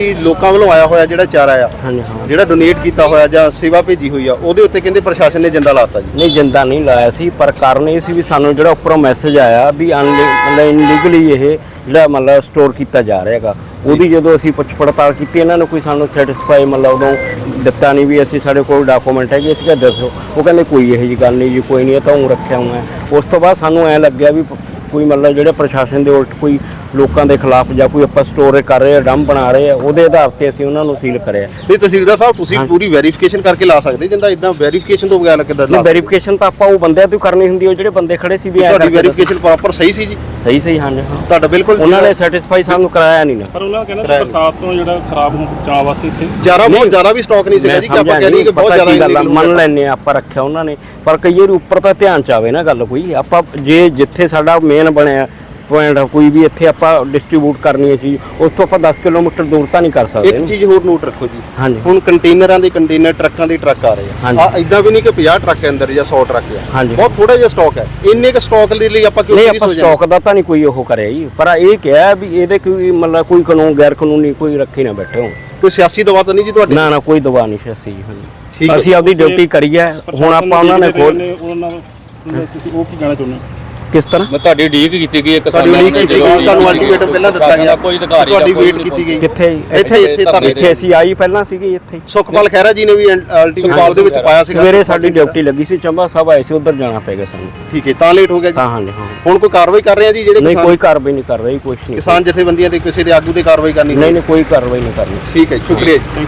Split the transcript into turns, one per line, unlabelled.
ਲੋਕਾਂ ਵੱਲੋਂ ਆਇਆ ਹੋਇਆ ਜਿਹੜਾ ਚਾਰਾ ਆ
ਹਾਂਜੀ ਹਾਂ।
ਜਿਹੜਾ ਡੋਨੇਟ ਕੀਤਾ ਹੋਇਆ ਜਾਂ ਸੇਵਾ ਭੇਜੀ ਹੋਈ ਆ ਉਹਦੇ ਉੱਤੇ ਕਹਿੰਦੇ ਪ੍ਰਸ਼ਾਸਨ ਨੇ ਜਿੰਦਾ ਲਾਤਾ ਜੀ।
ਨਹੀਂ ਜਿੰਦਾ ਨਹੀਂ ਲਾਇਆ ਸੀ ਪਰ ਕਾਰਨ ਇਹ ਸੀ ਵੀ ਸਾਨੂੰ ਜਿਹੜਾ ਉੱਪਰੋਂ ਮੈਸੇਜ ਆਇਆ ਵੀ ਅਨਲੀਗਲੀ ਇਹ ਜਿਹੜਾ ਮਤਲਬ ਸਟੋਰ ਕੀਤਾ ਜਾ ਰਿਹਾ ਹੈਗਾ ਉਹਦੀ ਜਦੋਂ ਅਸੀਂ ਪੁੱਛ ਪੜਤਾਲ ਕੀਤੀ ਇਹਨਾਂ ਨੇ ਕੋਈ ਸਾਨੂੰ ਸੈਟੀਸਫਾਈ ਮਤਲਬ ਉਦੋਂ ਦਿੱਤਾ ਨਹੀਂ ਵੀ ਅਸੀਂ ਸਾਡੇ ਕੋਲ ਡਾਕੂਮੈਂਟ ਹੈਗੇ ਅਸੀਂ ਕਿਹਾ ਦੱਸੋ। ਉਹ ਕਹਿੰਦੇ ਕੋਈ ਇਹੋ ਜੀ ਗੱਲ ਨਹੀਂ ਜੀ ਕੋਈ ਨਹੀਂ ਇਹ ਤਾਂ ਉਹ ਰੱਖਿਆ ਹੋਇਆ। ਉਸ ਤੋਂ ਬਾਅਦ ਸਾਨੂੰ ਐ ਲੱਗਿਆ ਵੀ ਕੋਈ ਮਤਲਬ ਜਿਹੜੇ ਪ੍ਰਸ਼ਾਸਨ ਦੇ ਉਲਟ ਕੋਈ ਲੋਕਾਂ ਦੇ ਖਿਲਾਫ ਜਾਂ ਕੋਈ ਆਪਾਂ ਸਟੋਰ ਕਰ ਰਹੇ ਆ ਡੰਮ ਬਣਾ ਰਹੇ ਆ ਉਹਦੇ ਆਧਾਰ ਤੇ ਅਸੀਂ ਉਹਨਾਂ ਨੂੰ ਸੀਲ ਕਰਿਆ।
ਨਹੀਂ ਤਹਿਸੀਲਦਾਰ ਸਾਹਿਬ ਤੁਸੀਂ ਪੂਰੀ ਵੈਰੀਫਿਕੇਸ਼ਨ ਕਰਕੇ ਲਾ ਸਕਦੇ ਜਿੰਦਾ ਇਦਾਂ ਵੈਰੀਫਿਕੇਸ਼ਨ ਤੋਂ ਬਗੈਰ ਕਿੱਦਾਂ ਲਾ
ਨਹੀਂ ਵੈਰੀਫਿਕੇਸ਼ਨ ਤਾਂ ਆਪਾਂ ਉਹ ਬੰਦਿਆਂ ਤੋਂ ਕਰਨੀ ਹੁੰਦੀ ਉਹ ਜਿਹੜੇ ਬੰਦੇ ਖੜੇ ਸੀ ਵੀ ਐਂ
ਤੁਹਾਡੀ। ਵੈਰੀਫਿਕੇਸ਼ਨ ਪ੍ਰੋਪਰ ਸਹੀ ਸੀ ਜੀ?
ਸਹੀ ਸਹੀ ਹਾਂਜੀ ਹਾਂ।
ਤੁਹਾਡਾ ਬਿਲਕੁਲ
ਉਹਨਾਂ ਨੇ ਸੈਟੀਸਫਾਈ ਸਾਨੂੰ ਕਰਾਇਆ ਨਹੀਂ ਨਾ।
ਪਰ ਉਹਨਾਂ ਕਹਿੰਦਾ ਸੀ ਬਰਸਾਤ ਤੋਂ ਜਿਹੜਾ ਖਰਾਬ ਹੋ ਬਚਾਅ ਵਾਸਤੇ ਇੱਥੇ
ਜ਼ਿਆਦਾ ਬਹੁਤ। ਜ਼ਿਆਦਾ ਵੀ ਸਟਾਕ ਨਹੀਂ ਸੀਗਾ ਜੀ ਕਿ ਆਪਾਂ ਕਹਿੰਦੇ ਕਿ ਬਹੁਤ ਜ਼ਿਆਦਾ
ਗੱਲ ਮੰਨ ਲੈਨੇ ਆ ਆਪਾਂ ਰੱਖਿਆ ਉਹਨਾਂ ਨੇ ਪਰ ਕਈ ਵਾਰੀ ਉੱਪਰ ਤਾਂ ਧਿਆਨ ਚ ਆਵੇ ਨਾ ਗੱਲ ਕੋਈ ਆਪਾਂ ਜੇ ਜਿੱਥੇ ਸਾਡਾ ਮੇਨ ਬਣਿਆ ਪੁਆਇੰਟ ਕੋਈ ਵੀ ਇੱਥੇ ਆਪਾਂ ਡਿਸਟ੍ਰੀਬਿਊਟ ਕਰਨੀ ਹੈ ਚੀਜ਼ ਉਸ ਤੋਂ ਆਪਾਂ 10 ਕਿਲੋਮੀਟਰ ਦੂਰ ਤਾਂ ਨਹੀਂ ਕਰ ਸਕਦੇ
ਇੱਕ ਚੀਜ਼ ਹੋਰ ਨੋਟ ਰੱਖੋ ਜੀ।
ਹਾਂਜੀ।
ਹੁਣ ਕੰਟੇਨਰਾਂ ਦੇ ਕੰਟੇਨਰ ਟਰੱਕਾਂ ਦੇ ਟਰੱਕ ਆ ਰਹੇ ਆ। ਆ ਇਦਾਂ ਵੀ ਨਹੀਂ ਕਿ 50 ਟਰੱਕ ਅੰਦਰ ਜਾਂ 100 ਟਰੱਕ ਆ।
ਹਾਂਜੀ।
ਬਹੁਤ ਥੋੜਾ ਜਿਹਾ ਸਟਾਕ ਹੈ ਇੰਨੇ ਕੁ ਸਟਾਕ ਦੇ ਲਈ ਆਪਾਂ ਕਿਉਂ
ਨਹੀਂ ਆਪਾਂ? ਸਟਾਕ ਦਾ ਤਾਂ ਨਹੀਂ ਕੋਈ ਉਹ ਕਰਿਆ ਜੀ। ਪਰ ਇਹ ਕਿਹਾ ਵੀ ਇਹਦੇ ਕੋਈ ਮਤਲਬ ਕੋਈ ਕਾਨੂੰਨ ਗੈਰ ਕਾਨੂੰਨੀ ਕੋਈ ਰੱਖੀ ਨਾ ਬੈਠੇ ਹੋ
ਕੋਈ ਸਿਆਸੀ ਦਬਾਅ ਤਾਂ ਨਹੀਂ ਜੀ ਤੁਹਾਡੇ?
ਨਾ ਨਾ ਕੋਈ ਦਬਾਅ ਨਹੀਂ ਸੀ ਅਸੀਂ ਜੀ। ਹਾਂਜੀ। ਅਸੀਂ ਆਪਦੀ ਡਿਊਟੀ ਕਰੀ ਹੈ ਹੁਣ ਆਪਾਂ ਉਹਨਾਂ ਨੇ ਖੋਲ
ਉਹਨਾਂ ਤੁਸੀਂ ਉਹ ਕੀ ਕਹਿਣਾ ਚਾਹੁੰਦੇ ਹੋ?
ਕਿਸ ਤਰ੍ਹਾਂ?
ਮੈਂ ਤੁਹਾਡੀ ਡੀਕ ਕੀਤੀ ਗਈ ਇੱਕ
ਤੁਹਾਡੀ ਉਡੀਕ ਕੀਤੀ ਗਈ ਤੁਹਾਨੂੰ ਅਲਟੀਮੇਟਮ ਪਹਿਲਾਂ ਦਿੱਤਾ ਗਿਆ।
ਕੋਈ ਅਧਿਕਾਰੀ
ਤੁਹਾਡੀ
ਦਾ ਕੋਈ
ਵੇਟ
ਨਹੀਂ
ਕੀਤੀ ਗਈ।
ਕਿੱਥੇ ਜੀ?
ਇੱਥੇ ਇੱਥੇ ਤਾਂ
ਇੱਥੇ ਅਸੀਂ ਆਈ ਪਹਿਲਾਂ ਸੀਗੇ ਇੱਥੇ। ਹੀ।
ਸੁਖਪਾਲ ਖਹਿਰਾ ਜੀ ਨੇ ਵੀ ਅਲਟੀਮੇਟਮ ਦੇ ਵਿੱਚ ਪਾਇਆ ਸੀਗਾ।
ਸਵੇਰੇ ਸਾਡੀ ਡਿਊਟੀ ਲੱਗੀ ਸੀ ਚੰਬਾ ਸਾਹਿਬ ਆਏ ਸੀ ਉਧਰ ਜਾਣਾ ਪੈ ਗਿਆ ਸਾਨੂੰ।
ਠੀਕ ਹੈ ਤਾਂ ਲੇਟ ਹੋ ਗਿਆ ਜੀ?
ਤਾਂ ਹਾਂਜੀ ਹਾਂ।
ਹੁਣ ਕੋਈ ਕਾਰਵਾਈ ਕਰ ਰਹੇ ਆ ਜੀ ਜਿਹੜੇ
ਨਹੀਂ
ਕਿਸਾਨ-
ਕੋਈ ਕਾਰਵਾਈ ਨਹੀਂ ਕਰ ਰਹੀ ਕੁਛ ਨਹੀਂ।
ਕਿਸਾਨ ਜਥੇਬੰਦੀਆਂ ਦੇ ਕਿਸੇ ਦੇ ਆਗੂ ਤੇ ਕਾਰਵਾਈ ਕਰਨੀ
ਨਹੀਂ ਨਹੀਂ ਕੋਈ ਕਾਰਵਾਈ ਨਹੀਂ ਕਰਨੀ।
ਠੀਕ ਹੈ ਜੀ, ਸ਼ੁਕਰੀਆ ਜੀ।